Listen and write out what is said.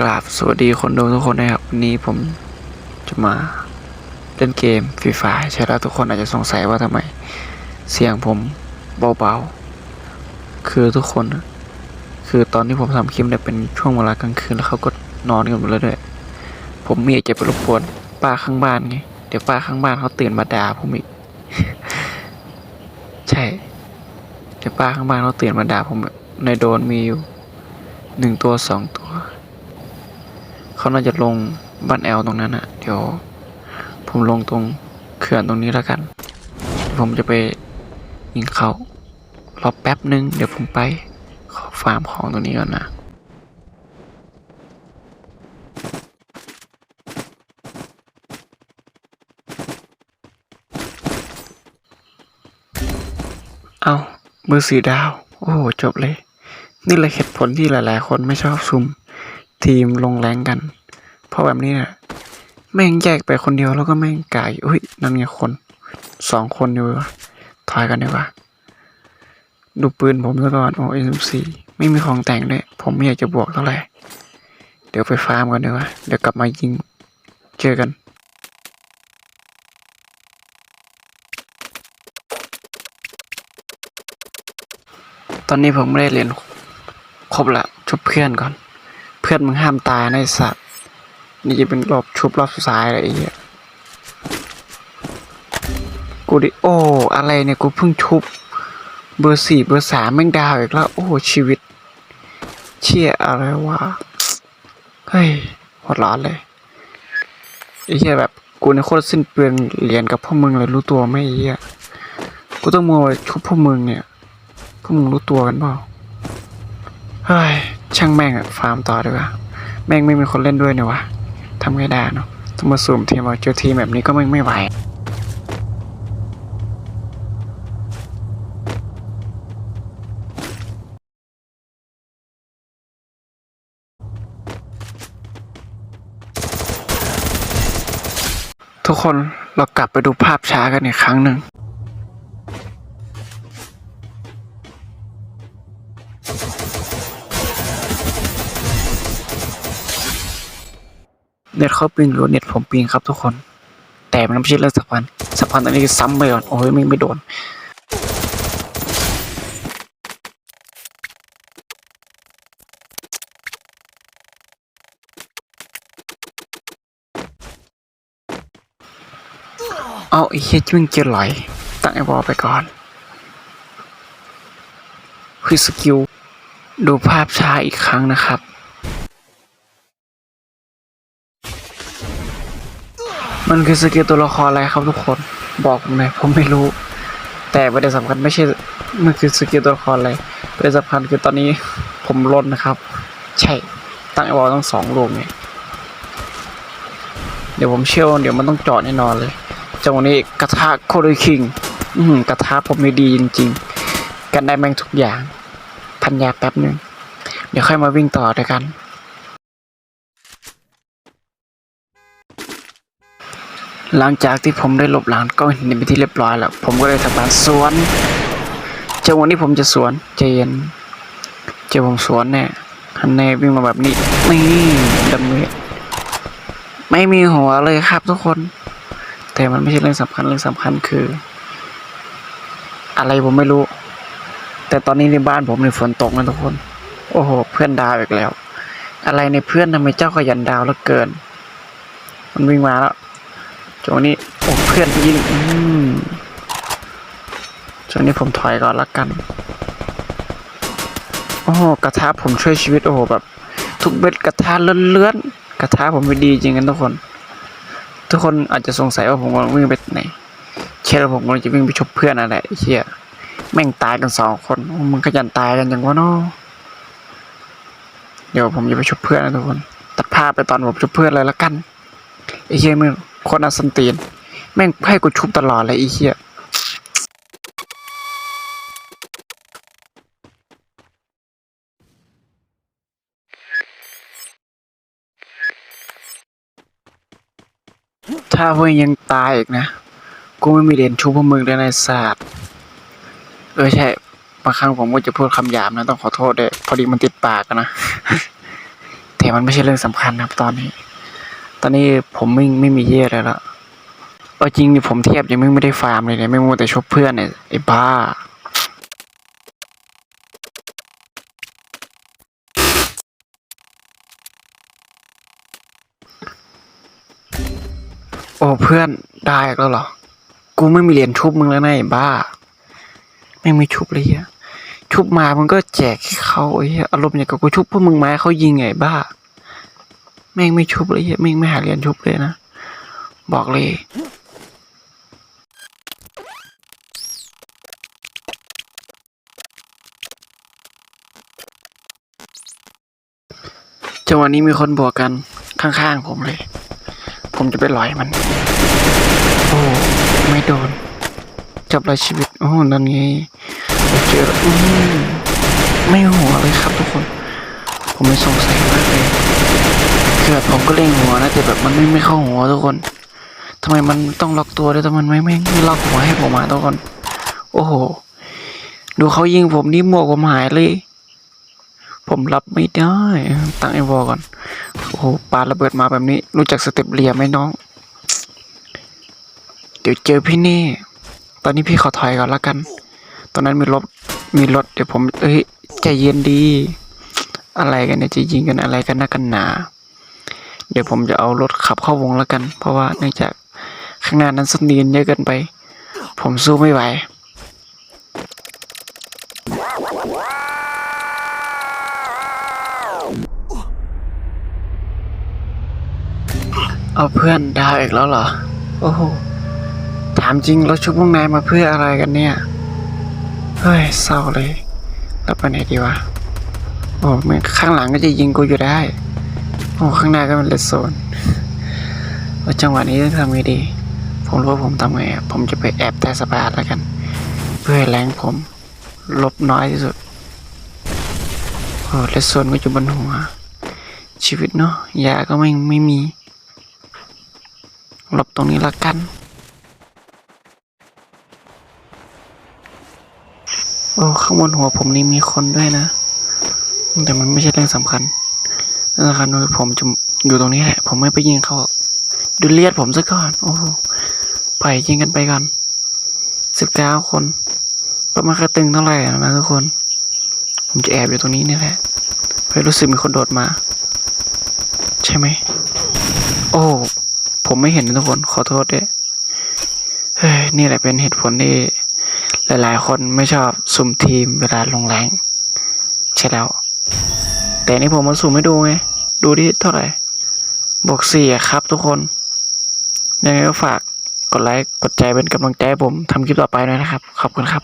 กราบสวัสดีคนดูทุกคนนะครับ วันนี้ผมจะมาเล่นเกมฟรีไฟใช่แล้วทุกคนอาจจะสงสัยว่าทำไม เสียงผมเบาๆ คือทุกคน คือตอนที่ผมทำคลิปเนี่ยเป็นช่วงเวลากลางคืนแล้วเขาก็นอนกันหมดแล้วด้วยผมม่อยากจะไปรบกวนป้าข้างบ้านไงเดี๋ยวป้าข้างบ้านเขาตื่นมาด่าผมอีก ใช่เดี๋ยวป้าข้างบ้านเขาตื่นมาด่าผมในโดนมีอยู่หนึ่งตัวสองตัว เขาน่าจะลงบ้านแอลตรงนั้นอะเดี๋ยว ผมลงตรงเขื่อนตรงนี้แล้วกัน ผมจะไปยิงเขารอแป๊บนึง เดี๋ยวผมไปขอฟาร์มของตรงนี้ก่อนนะเอามือสีดาว โอ้โห จบเลย นี่เลยเหตุผลที่หลาย ๆ คนไม่ชอบซุ่มทีมลงแรงกัน ราะแบบนี้เนี่ยแม่งแยกไปคนเดียวแล้วก็แม่งกายอุ้ยนั่นไงคนสองคนอยู่วะถอยกันดีกว่าดูปืนผมซะก่อนโอ้เอ็มซีไม่มีของแต่งด้วยผมไม่อยากจะบวกเท่าไหร่เดี๋ยวไปฟาร์มกันดีกว่าเดี๋ยวกลับมายิงเจอกันตอนนี้ผมไม่ได้เรียนครบละชุบเพื่อนก่อน เพื่อนมึงห้ามตายในสัตว์ นี่จะเป็นรอบชุบรอบสุดท้ายเลยไอ้เหี้ยกูดิโออะไรเนี่ยกูเพิ่งชุบ เบอร์สี่เบอร์สามแม่งดาวอีกแล้ว โอ้ชีวิต เชี่ยอะไรวะเฮ้ยหัวร้อนเลยไอ้เหี้ยแบบกูในโคตรสิ้นเปลืองเหรียญกับพวกมึงเลยรู้ตัวไหมไอ้เหี้ยกูต้องมัวชุบพวกมึงเนี่ยพวกมึงรู้ตัวกันเปล่าเฮ้ยช่างแม่งอะฟาร์มต่อดีกว่าแม่งไม่มีคนเล่นด้วยเนี่ยวะ ทำไงได้เนาะต้องมาสุ่มทีมเอาเจอทีมแบบนี้ก็ไม่ไม่ไหวทุกคนเรากลับไปดูภาพช้ากันอีกครั้งหนึ่ง เน็ตเขาปิงหรือเน็ตผมปิงครับทุกคน แต่มันไม่ใช่เรื่องสักพันสักพันตอนนี้ซ้ำไปก่อนโอ้ยไม่ไม่โดนเอาไอ้เฮียจิ้งเกียร์ไหลตั้งไอ้บอลไปก่อนคือสกิลดูภาพช้าอีกครั้งนะครับ มันคือสกิลตัวละครอะไรครับทุกคนบอกผมหน่อยผมไม่รู้ แต่ประเด็นสำคัญไม่ใช่มันคือสกิลตัวละครอะไรประเด็นสำคัญคือตอนนี้ผมลดนะครับ ใช่ตั้งไอวอลต้องสองลูกเนี่ยเดี๋ยวผมเชื่อว่าเดี๋ยวมันต้องจอดแน่นอนเลยจังหวะนี้กระทะโคดคิงอือหือกระทะผมนี่ดีจริง ๆ กันได้แม่งทุกอย่างพันยาแป๊บหนึ่งเดี๋ยวค่อยมาวิ่งต่อด้วยกัน หลังจากที่ผมได้ลบหลังกล้องเห็นเป็นที่เรียบร้อยแล้ว ผมก็เลยทำการสวนจังหวะนี้ผมจะสวนใจเย็นเจอผมสวนแน่ฮันแน่วิ่งมาแบบนี้นี่ดำเนินไม่มีหัวเลยครับทุกคน แต่มันไม่ใช่เรื่องสำคัญเรื่องสำคัญคือ อะไรผมไม่รู้ แต่ตอนนี้ในบ้านผมในฝนตกนะทุกคน โอ้โห เพื่อนดาวอีกแล้ว อะไรในเพื่อนทำไมเจ้าขยันดาวเหลือเกิน มันวิ่งมาแล้ว ช่วงนี้โอ้เพื่อนยิงอืมช่วงนี้ผมถอยก่อนละกัน โอ้กระทะผมช่วยชีวิตโอ้โหแบบ ทุกเบ็ดกระทะเลื่อนๆกระทะผมไม่ดีจริงกันทุกคน ทุกคนอาจจะสงสัยว่าผมกำลังวิ่งไปไหนเชื่อผมกำลังจะวิ่งไปชกเพื่อนอะไรไอ้เชี่ยแม่งตายกันสองคนมึงขยันตายกันอย่างวะเนาะเดี๋ยวผมจะไปชกเพื่อนนะทุกคน ตัดภาพไปตอนผมชกเพื่อนเลยละกันไอ้เชี่ยมึง คนอัสันตีน แม่งให้กูชุบตลอดเลยไอ้เหี้ยถ้าพวกยังตายอีกนะ กูไม่มีเด่นชุบพวกมึงเลยในะไอ้สัตว์เออใช่บางครั้งผมก็จะพูดคำหยาบนะ ต้องขอโทษด้วยพอดีมันติดปากนะ แต่มันไม่ใช่เรื่องสำคัญนะครับตอนนี้ อนนี้ผมไม่ไม่มีเยี่ยอะไรแล้วเอาจริงผมเทียบยังไม่ไมได้ฟาร์มเลยเนี่ยไม่มัวแต่ชบเพื่อนเนี่ยไอ้บ้าโอ้เพื่อนได้แล้วเหรอ กูไม่มีเหรียญชุบมึงแล้วนะไอ้บ้า ไม่มีชุบเลยเฮียชุบมามึงก็แจกให้เขาไอ้อารมณ์อย่างกับกูชุบพวกมึงมาให้เขายิงไงบ้า แม่งไม่ชุบเลยแม่งไม่หาเหรียญชุบเลยนะ บอกเลยจังหวะนี้มีคนบวกกันข้างๆผมเลย ผมจะไปลอยมัน โอ้ไม่โดน จับรายชีวิต โอ้นั่นไงเจออืมไม่หัวเลยครับทุกคน ผมไม่สงสัยมากเลย คือแบบผมก็เล็งหัวนะแต่แบบมันไม่ไม่เข้าหัวทุกคนทำไมมันต้องล็อกตัวด้วยแต่มันไม่ไม่ไม่ล็อกหัวให้ผมมาทุกคน โอ้โห ดูเขายิงผมนี่หมวกผมหายเลย ผมรับไม่ได้ตั้งไอวอก่อนโอ้โหปาระเบิดมาแบบนี้ รู้จักสเต็ปเรียไหมน้อง เดี๋ยวเจอพี่เน่ตอนนี้พี่ขอถอยก่อนละกัน ตอนนั้นมีรถมีรถเดี๋ยวผมเอ้ยใจเย็นดี อะไรกันเนี่ยจะยิงกันอะไรกันนักกันหนา เดี๋ยวผมจะเอารถขับเข้าวงแล้วกัน เพราะว่าเนื่องจากข้างหน้านั้นสุดนีนเยอะเกินไป ผมสู้ไม่ไหวเอาเพื่อนดาวอีกแล้วเหรอ โอ้โห ถามจริงเราชุบพวกนายมาเพื่ออะไรกันเนี่ย เฮ้ยเศร้าเลย แล้วไปไหนดีวะ โอ้แม่ข้างหลังก็จะยิงกูอยู่ได้ โอ้ข้างหน้าก็เป็นเลดโซนว่าจังหวะนี้ต้องทำไงดี ผมรู้ว่าผมทำไงผมจะไปแอบใต้สะพานแล้วกัน เพื่อให้แรงผมลบน้อยที่สุดโอ้เลดโซนก็อยู่บนหัว ชีวิตเนาะยาก็ไม่ไม่มีหลบตรงนี้ละกันโอ้ข้างบนหัวผมนี่มีคนด้วยนะ แต่มันไม่ใช่เรื่องสำคัญ เรื่องสำคัญคือผมจะอยู่ตรงนี้แหละ ผมไม่ไปยิงเขาดูเลียดผมซะก่อน โอ้โหปยิงกันไปก่อนสิบเก้าคน ประมาณกระตึงเท่าไหร่นะทุกคน ผมจะแอบอยู่ตรงนี้นี่แหละเพราะรู้สึกมีคนโดดมา ใช่ไหม โอ้ ผมไม่เห็นนะทุกคน ขอโทษด้วยเฮ้ย นี่แหละเป็นเหตุผลที่หลาย ๆ คนไม่ชอบสุ่มทีมเวลาลงแรง ใช่แล้ว แต่นี่ผมมาสุ่มให้ดูไง ดูที่เท่าไหร่ บวกสี่ครับทุกคน ยังไงก็ฝากกดไลค์ กดใจเป็นกำลังใจผมทำคลิปต่อไปด้วยนะครับ ขอบคุณครับ